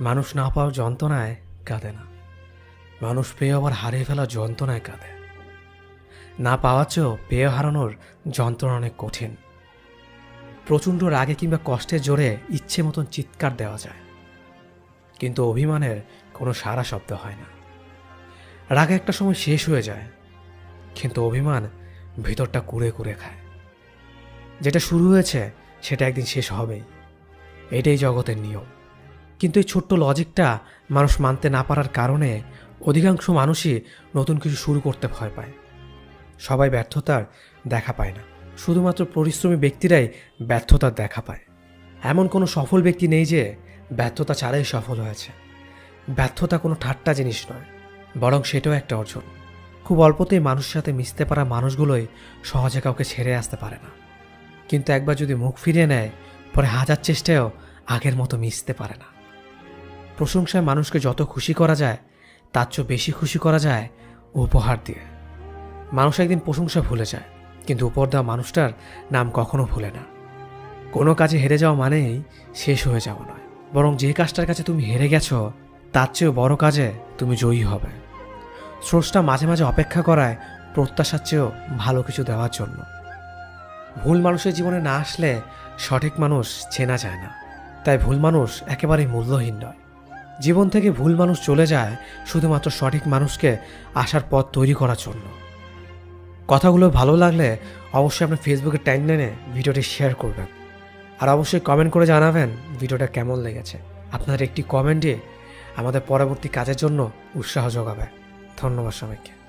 মানুষ না পাওয়ার যন্ত্রণায় কাঁদে না। মানুষ পেয়ে আবার হারিয়ে ফেলার যন্ত্রণায় কাঁদে। না পাওয়ার চেয়েও পেয়ে হারানোর যন্ত্রণা অনেক কঠিন। প্রচণ্ড রাগে কিংবা কষ্টের জোরে ইচ্ছে মতন চিৎকার দেওয়া যায়। কিন্তু অভিমানের কোনো সারা শব্দ হয় না। রাগ একটা সময় শেষ হয়ে যায়, কিন্তু অভিমান ভিতরটা কুড়ে কুড়ে খায়। যেটা শুরু হয়েছে, সেটা একদিন শেষ হবেই। এটাই জগতের নিয়ম। কিন্তু এই ছোট্ট লজিকটা মানুষ মানতে না পারার কারণে অধিকাংশ মানুষই নতুন কিছু শুরু করতে ভয় পায়। সবাই ব্যর্থতার দেখা পায় না। শুধুমাত্র পরিশ্রমী ব্যক্তিরাই ব্যর্থতার দেখা পায়। এমন কোনো সফল ব্যক্তি নেই যে ব্যর্থতা ছাড়াই সফল হয়েছে। ব্যর্থতা কোনো ঠাট্টা জিনিস নয়, বরং সেটাও একটা অর্জন। খুব অল্পতেই মানুষের সাথে মিশতে পারা মানুষগুলোই সহজে কাউকে ছেড়ে আসতে পারে না। কিন্তু একবার যদি মুখ ফিরিয়ে নেয়, পরে হাজার চেষ্টায়ও আগের মতো মিশতে পারে না। প্রশংসায় মানুষকে যত খুশি করা যায়, তার চেয়ে বেশি খুশি করা যায় উপহার দিয়ে। মানুষ একদিন প্রশংসা ভুলে যায়, কিন্তু উপর দেওয়া মানুষটার নাম কখনো ভুলে না। কোনো কাজে হেরে যাওয়া মানেই শেষ হয়ে যাওয়া নয়। বরং যে কাজটার কাছে তুমি হেরে গেছো, তার চেয়েও বড় কাজে তুমি জয়ী হবে। স্রষ্টা মাঝে মাঝে অপেক্ষা করায় প্রত্যাশার চেয়েও ভালো কিছু দেওয়ার জন্য। ভুল মানুষের জীবনে না আসলে সঠিক মানুষ চেনা যায় না। তাই ভুল মানুষ একেবারেই মূল্যহীন নয়। জীবন থেকে ভুল মানুষ চলে যায় শুধুমাত্র সঠিক মানুষকে আসার পথ তৈরি করার জন্য। কথাগুলো ভালো লাগলে অবশ্যই আপনার ট্যাগ নেনে ভিডিওটি শেয়ার করবেন। আর অবশ্যই কমেন্ট করে জানাবেন ভিডিওটা কেমন লেগেছে। আপনার একটি কমেন্টে আমাদের পরবর্তী কাজের জন্য উৎসাহ যোগাবে। ধন্যবাদ সবাইকে।